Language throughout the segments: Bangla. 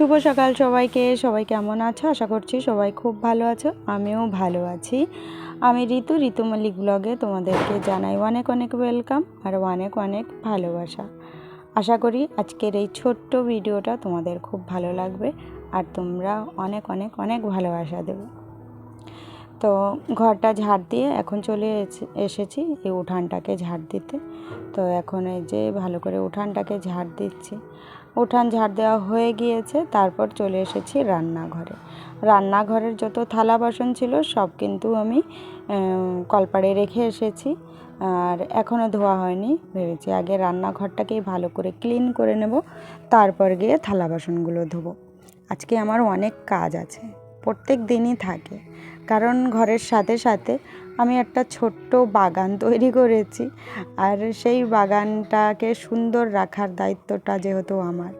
শুভ সকাল সবাইকে। সবাই কেমন আছো? আশা করছি সবাই খুব ভালো আছো। আমিও ভালো আছি। আমি ঋতু ঋতু মল্লিক ব্লগে তোমাদেরকে জানাই অনেক অনেক ওয়েলকাম আর অনেক অনেক ভালোবাসা। আশা করি আজকের এই ছোট্ট ভিডিওটা তোমাদের খুব ভালো লাগবে আর তোমরা অনেক অনেক অনেক ভালোবাসা দেবে। তো ঘরটা ঝাড় দিয়ে এখন চলে এসে- এসেছি এই উঠানটাকে ঝাড় দিতে। তো এখন এই যে ভালো করে উঠানটাকে ঝাড় দিচ্ছি। উঠান ঝাড় দেওয়া হয়ে গিয়েছে, তারপর চলে এসেছি রান্নাঘরে। রান্নাঘরের যত থালা বাসন ছিল, সব কিন্তু আমি কলপাড়ে রেখে এসেছি। আর এখনও ধোয়া হয়নি, ভেবেছি আগে রান্নাঘরটাকেই ভালো করে ক্লিন করে নেব, তারপর গিয়ে থালা বাসনগুলো ধোবো। আজকে আমার অনেক কাজ আছে, প্রত্যেক দিনই থাকে। কারণ ঘরের সাথে সাথে আমি একটা ছোট্ট বাগান তৈরি করেছি আর সেই বাগানটাকে সুন্দর রাখার দায়িত্বটা যেহেতু আমার।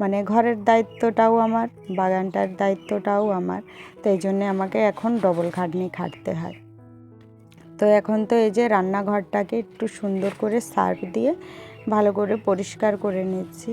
মানে ঘরের দায়িত্বটাও আমার, বাগানটার দায়িত্বটাও আমার, তো এই জন্যে আমাকে এখন ডবল খাটনি খাটতে হয়। তো এখন তো এই যে রান্নাঘরটাকে একটু সুন্দর করে সার্ফ দিয়ে ভালো করে পরিষ্কার করে নিচ্ছি।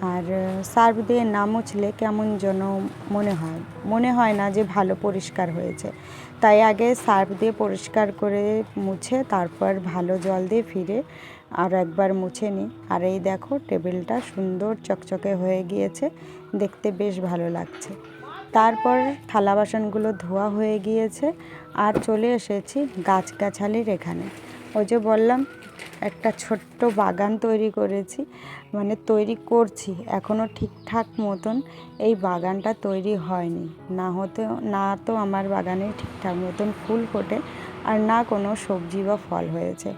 আর সার্ফ দিয়ে না মুছলে কেমন যেন মনে হয়। মনে হয় না যে ভালো পরিষ্কার হয়েছে। তাই আগে সার্ফ দিয়ে পরিষ্কার করে মুছে, তারপর ভালো জল দিয়ে ফিরে আর একবার মুছে নিই। আর এই দেখো, টেবিলটা সুন্দর চকচকে হয়ে গিয়েছে। দেখতে বেশ ভালো লাগছে। তারপর থালা বাসনগুলো ধোয়া হয়ে গিয়েছে। আর চলে এসেছি গাছগাছালির এখানে। ওই যে বললাম, একটা ছোট্ট বাগান তৈরি করেছি মানে তৈরি করছি এখনও ঠিকঠাক মতন এই বাগানটা তৈরি হয়নি। না হতে, না তো আমার বাগানে ঠিকঠাক মতন ফুল ফোটে, আর না কোনো সবজি বা ফল হয়েছে।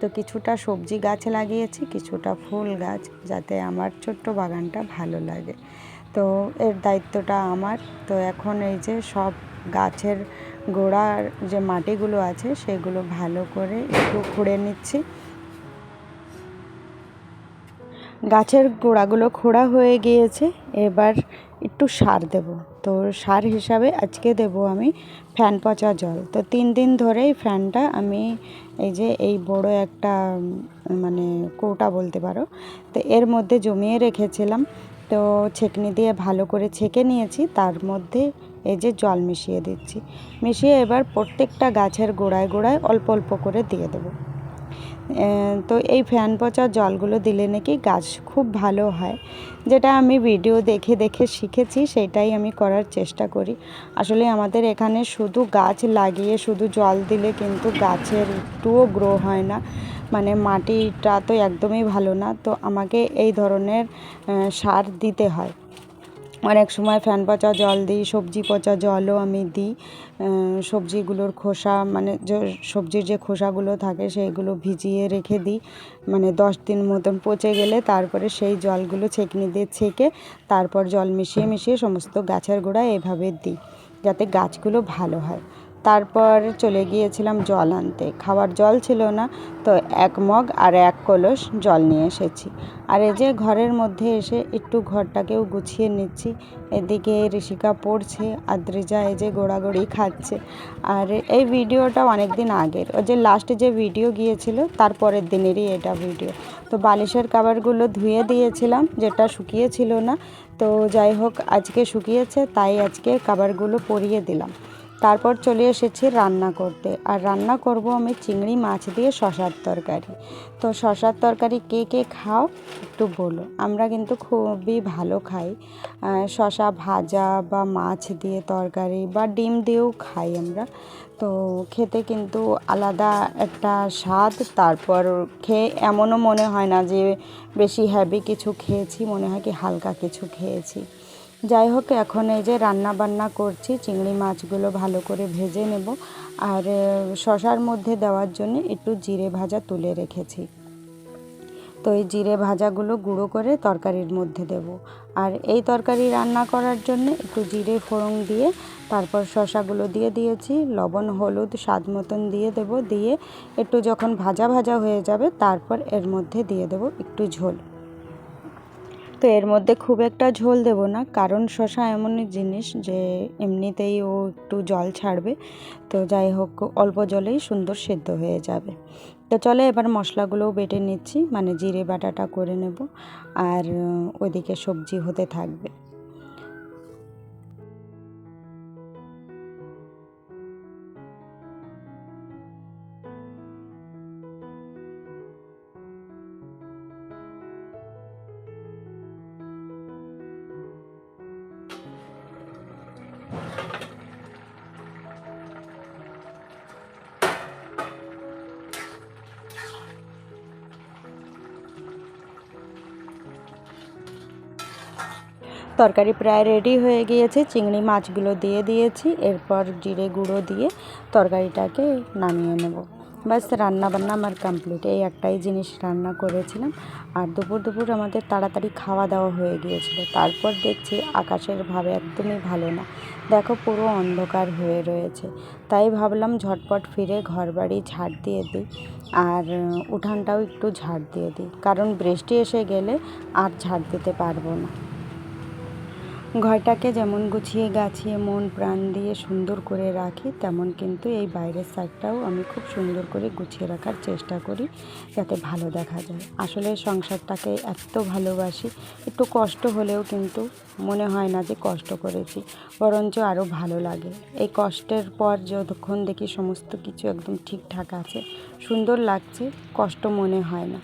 তো কিছুটা সবজি গাছ লাগিয়েছি, কিছুটা ফুল গাছ, যাতে আমার ছোট্ট বাগানটা ভালো লাগে। তো এর দায়িত্বটা আমার। তো এখন এই যে সব গাছের গোড়ার যে মাটিগুলো আছে সেগুলো ভালো করে একটু খুঁড়ে নিচ্ছি। গাছের গোড়াগুলো খোঁড়া হয়ে গিয়েছে। এবার একটু সার দেব। তো সার হিসাবে আজকে দেব আমি ফ্যান পচা জল। তো তিন দিন ধরেই ফ্যানটা আমি এই যে এই বড় একটা মানে কৌটা বলতে পারো, তো এর মধ্যে জমিয়ে রেখেছিলাম। তো ছেঁকনি দিয়ে ভালো করে ছেঁকে নিয়েছি। তার মধ্যে এই যে জল মিশিয়ে দিচ্ছি। মিশিয়ে এবার প্রত্যেকটা গাছের গোড়ায় গোড়ায় অল্প অল্প করে দিয়ে দেবো। তো এই ফ্যান পচা জলগুলো দিলে নাকি গাছ খুব ভালো হয়। যেটা আমি ভিডিও দেখে দেখে শিখেছি, সেটাই আমি করার চেষ্টা করি। আসলে আমাদের এখানে শুধু গাছ লাগিয়ে শুধু জল দিলে কিন্তু গাছের একটুও গ্রো হয় না। মানে মাটিটা তো একদমই ভালো না। তো আমাকে এই ধরনের সার দিতে হয়। অনেক সময় ফ্যান পচা জল দিই, সবজি পচা জলও আমি দিই সবজিগুলোর খোসা মানে সবজির যে খোসাগুলো থাকে সেইগুলো ভিজিয়ে রেখে দিই মানে দশ দিন মতন পচে গেলে তারপরে সেই জলগুলো ছেঁকনি দিয়ে ছেঁকে তারপর জল মিশিয়ে মিশিয়ে সমস্ত গাছের গোড়ায় এভাবে দিই, যাতে গাছগুলো ভালো হয়। তারপর চলে গিয়েছিলাম জল আনতে। খাওয়ার জল ছিল না, তো এক মগ আর এক কলস জল নিয়ে এসেছি। আর এই যে ঘরের মধ্যে এসে একটু ঘরটাকেও গুছিয়ে নিচ্ছি। এদিকে ঋষিকা পড়ছে, আদ্রিজা এই যে গোড়াগড়ি খাচ্ছে। আর এই ভিডিওটা অনেক দিন আগের। ও যে লাস্টে যে ভিডিও গিয়েছিল তারপরের দিনেরই এটা ভিডিও। তো বালিশের কাবারগুলো ধুয়ে দিয়েছিলাম, যেটা শুকিয়েছিল না। তো যাই হোক, আজকে শুকিয়েছে, তাই আজকে কাবারগুলো পরিয়ে দিলাম। তারপর চলে এসেছি রান্না করতে। আর রান্না করব আমি চিংড়ি মাছ দিয়ে শশার তরকারি। তো শশার তরকারি কে কে খাও একটু বলো। আমরা কিন্তু খুবই ভালো খাই। শশা ভাজা বা মাছ দিয়ে তরকারি বা ডিম দিয়েও খাই আমরা। তো খেতে কিন্তু আলাদা একটা স্বাদ। তারপর খেয়ে এমনও মনে হয় না যে বেশি হ্যাভি কিছু খেয়েছি। মনে হয় কি হালকা কিছু খেয়েছি। যাই হোক, এখন এই যে রান্না বান্না করছি, চিংড়ি মাছগুলো ভালো করে ভেজে নেব। আর শশার মধ্যে দেওয়ার জন্য একটু জিরে ভাজা তুলে রেখেছি। তো এই জিরে ভাজাগুলো গুঁড়ো করে তরকারির মধ্যে দেব। আর এই তরকারি রান্না করার জন্য একটু জিরে ফোড়ন দিয়ে, তারপর শশাগুলো দিয়ে দিয়েছি, লবণ, হলুদ, স্বাদ মতন দিয়ে দেব। দিয়ে একটু যখন ভাজা ভাজা হয়ে যাবে, তারপর এর মধ্যে দিয়ে দেব একটু ঝোল। তো এর মধ্যে খুব একটা ঝোল দেব না, কারণ শশা এমনই জিনিস যে এমনিতেই ও একটু জল ছাড়বে। তো যাই হোক, অল্প জলেই সুন্দর সেদ্ধ হয়ে যাবে। তো চলে এবার মশলাগুলোও বেটে নিচ্ছি মানে জিরে বাটাটা করে নেব, আর ওইদিকে সবজি হতে থাকবে। তরকারি প্রায় রেডি হয়ে গিয়েছে। চিংড়ি মাছগুলো দিয়ে দিয়েছি। এরপর জিরে গুঁড়ো দিয়ে তরকারিটাকে নামিয়ে নেব। ব্যাস রান্না বান্না আমার কমপ্লিট এই একটাই জিনিস রান্না করেছিলাম। আর দুপুর দুপুর আমাদের তাড়াতাড়ি খাওয়া দাওয়া হয়ে গিয়েছিল। তারপর দেখছি আকাশের ভাবে একদমই ভালো না। দেখো, পুরো অন্ধকার হয়ে রয়েছে। তাই ভাবলাম ঝটপট ফিরে ঘর বাড়ি ঝাড় দিয়ে দিই। আর উঠানটাও একটু ঝাড় দিয়ে দিই। কারণ বৃষ্টি এসে গেলে আর ঝাড় দিতে পারব না। ঘরটাকে যেমন গুছিয়ে গাছিয়ে মন প্রাণ দিয়ে সুন্দর করে রাখি, তেমন কিন্তু এই বাইরের সাইডটাও আমি খুব সুন্দর করে গুছিয়ে রাখার চেষ্টা করি যাতে ভালো দেখা যায়। আসলে সংসারটাকে এত ভালোবাসি, একটু কষ্ট হলেও কিন্তু মনে হয় না যে কষ্ট করেছি, বরঞ্চ আরও ভালো লাগে। এই কষ্টের পর যতক্ষণ দেখি সমস্ত কিছু একদম ঠিকঠাক আছে, সুন্দর লাগছে, কষ্ট মনে হয় না।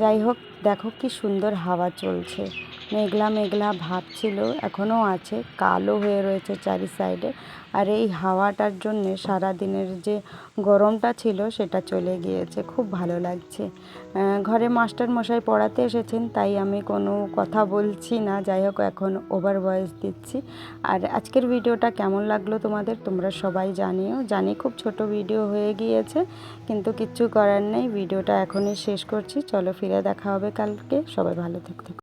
যাই হোক, দেখো কি সুন্দর হাওয়া চলছে। মেঘলা মেঘলা ভাব ছিল, এখনও আছে, কালো হয়ে রয়েছে চারি সাইডে আর এই হাওয়াটার জন্যে সারা দিনের যে গরমটা ছিল, সেটা চলে গিয়েছে। খুব ভালো লাগছে। ঘরে মাস্টার মশাই পড়াতে এসেছেন, তাই আমি কোনো কথা বলছি না। যাই হোক, এখন ওভার ভয়েস দিচ্ছি। আর আজকের ভিডিওটা কেমন লাগল তোমাদের, তোমরা সবাই জানিও। জানি খুব ছোট ভিডিও হয়ে গিয়েছে, কিন্তু কিচ্ছু করার নেই। ভিডিওটা এখনই শেষ করছি। চলো ফিরে দেখা হবে কালকে। সবাই ভালো থাকতে